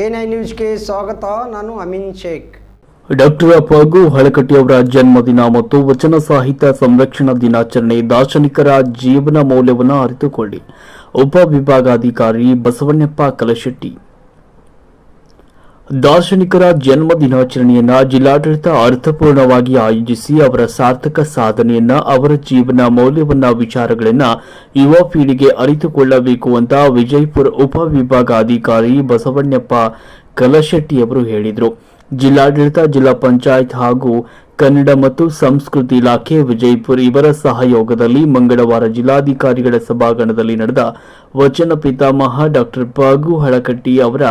A ನ್ಯೂಸ್ಗೆ ಸ್ವಾಗತ, ನಾನು ಅಮಿನ್ ಶೇಖ್. ಡಾಕ್ಟರ್ ಅಪ್ಪಗು ಹಳಕಟ್ಟಿಯವರ ಜನ್ಮದಿನ ಮತ್ತು ವಚನ ಸಾಹಿತ್ಯ ಸಂರಕ್ಷಣಾ ದಿನಾಚರಣೆ ದಾರ್ಶನಿಕರ ಜೀವನ ಮೌಲ್ಯವನ್ನು ಅರಿತುಕೊಳ್ಳಿ. ಉಪವಿಭಾಗಾಧಿಕಾರಿ ಬಸವಣ್ಣಪ್ಪ ಕಲಶೆಟ್ಟಿ. ದಾರ್ಶನಿಕರ ಜನ್ಮ ದಿನಾಚರಣೆಯನ್ನ ಜಿಲ್ಲಾಡಳಿತ ಅರ್ಥಪೂರ್ಣವಾಗಿ ಆಯೋಜಿಸಿ ಅವರ ಸಾರ್ಥಕ ಸಾಧನೆಯನ್ನ ಅವರ ಜೀವನ ಮೌಲ್ಯವನ್ನ ವಿಚಾರಗಳನ್ನ ಯುವ ಪೀಳಿಗೆ ಅರಿತುಕೊಳ್ಳಬೇಕು ಅಂತ ವಿಜಯಪುರ ಉಪವಿಭಾಗಾಧಿಕಾರಿ ಬಸವಣ್ಣಪ್ಪ ಕಲಶೆಟ್ಟಿ ಅವರು ಹೇಳಿದರು. ಜಿಲ್ಲಾಡಳಿತ, ಜಿಲ್ಲಾ ಪಂಚಾಯತ್ ಹಾಗೂ ಕನ್ನಡ ಮತ್ತು ಸಂಸ್ಕೃತಿ ಇಲಾಖೆ ವಿಜಯಪುರ ಇವರ ಸಹಯೋಗದಲ್ಲಿ ಮಂಗಳವಾರ ಜಿಲ್ಲಾಧಿಕಾರಿಗಳ ಸಭಾಂಗಣದಲ್ಲಿ ನಡೆದ ವಚನ ಪಿತಾಮಹ ಡಾಕ್ಟರ್ ಪಗು ಹಳಕಟ್ಟಿ ಅವರ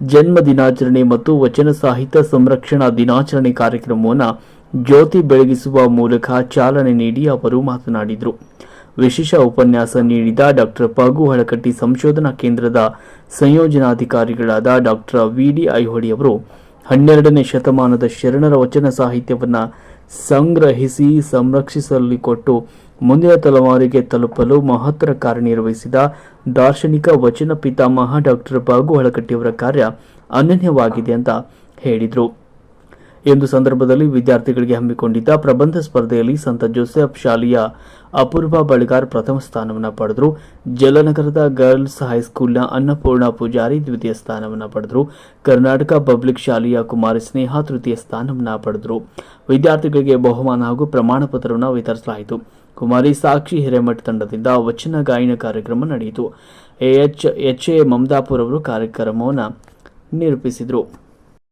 ಜನ್ಮ ದಿನಾಚರಣೆ ಮತ್ತು ವಚನ ಸಾಹಿತ್ಯ ಸಂರಕ್ಷಣಾ ದಿನಾಚರಣೆ ಕಾರ್ಯಕ್ರಮವನ್ನು ಜ್ಯೋತಿ ಬೆಳಗಿಸುವ ಮೂಲಕ ಚಾಲನೆ ನೀಡಿ ಅವರು ಮಾತನಾಡಿದರು. ವಿಶೇಷ ಉಪನ್ಯಾಸ ನೀಡಿದ ಡಾಕ್ಟರ್ ಪಗು ಹಳಕಟ್ಟಿ ಸಂಶೋಧನಾ ಕೇಂದ್ರದ ಸಂಯೋಜನಾಧಿಕಾರಿಗಳಾದ ಡಾಕ್ಟರ್ ವಿಡಿ ಐಹೊಳಿ ಅವರು ಹನ್ನೆರಡನೇ ಶತಮಾನದ ಶರಣರ ವಚನ ಸಾಹಿತ್ಯವನ್ನು ಸಂಗ್ರಹಿಸಿ ಸಂರಕ್ಷಿಸಲಿ ಕೊಟ್ಟು ಮುಂದಿನ ತಲೆಮಾರಿಗೆ ತಲುಪಲು ಮಹತ್ತರ ಕಾರ್ಯನಿರ್ವಹಿಸಿದ ದಾರ್ಶನಿಕ ವಚನ ಪಿತಾಮಹ ಡಾಕ್ಟರ್ ಬಾಗು ಹಳಕಟ್ಟಿಯವರ ಕಾರ್ಯ ಅನನ್ಯವಾಗಿದೆ ಅಂತ ಹೇಳಿದರು. ಎಂದು ಸಂದರ್ಭದಲ್ಲಿ ವಿದ್ಯಾರ್ಥಿಗಳಿಗೆ ಹಮ್ಮಿಕೊಂಡಿದ್ದ ಪ್ರಬಂಧ ಸ್ಪರ್ಧೆಯಲ್ಲಿ ಸಂತ ಜೋಸೆಫ್ ಶಾಲೆಯ ಅಪೂರ್ವ ಬಳಿಗಾರ್ ಪ್ರಥಮ ಸ್ಥಾನವನ್ನು ಪಡೆದರು. ಜಲನಗರದ ಗರ್ಲ್ಸ್ ಹೈಸ್ಕೂಲ್ನ ಅನ್ನಪೂರ್ಣ ಪೂಜಾರಿ ದ್ವಿತೀಯ ಸ್ಥಾನವನ್ನು ಪಡೆದರು. ಕರ್ನಾಟಕ ಪಬ್ಲಿಕ್ ಶಾಲೆಯ ಕುಮಾರಿ ಸ್ನೇಹ ತೃತೀಯ ಸ್ಥಾನವನ್ನು ಪಡೆದರು. ವಿದ್ಯಾರ್ಥಿಗಳಿಗೆ ಬಹುಮಾನ ಹಾಗೂ ಪ್ರಮಾಣ ಪತ್ರವನ್ನು ವಿತರಿಸಲಾಯಿತು. ಕುಮಾರಿ ಸಾಕ್ಷಿ ಹಿರೇಮಠ ತಂಡದಿಂದ ವಚನ ಗಾಯನ ಕಾರ್ಯಕ್ರಮ ನಡೆಯಿತು. ಎಚ್ ಎಚ್ ಎ ಮಮದಾಪುರ್ ಅವರು ಕಾರ್ಯಕ್ರಮವನ್ನು ನಿರೂಪಿಸಿದರು.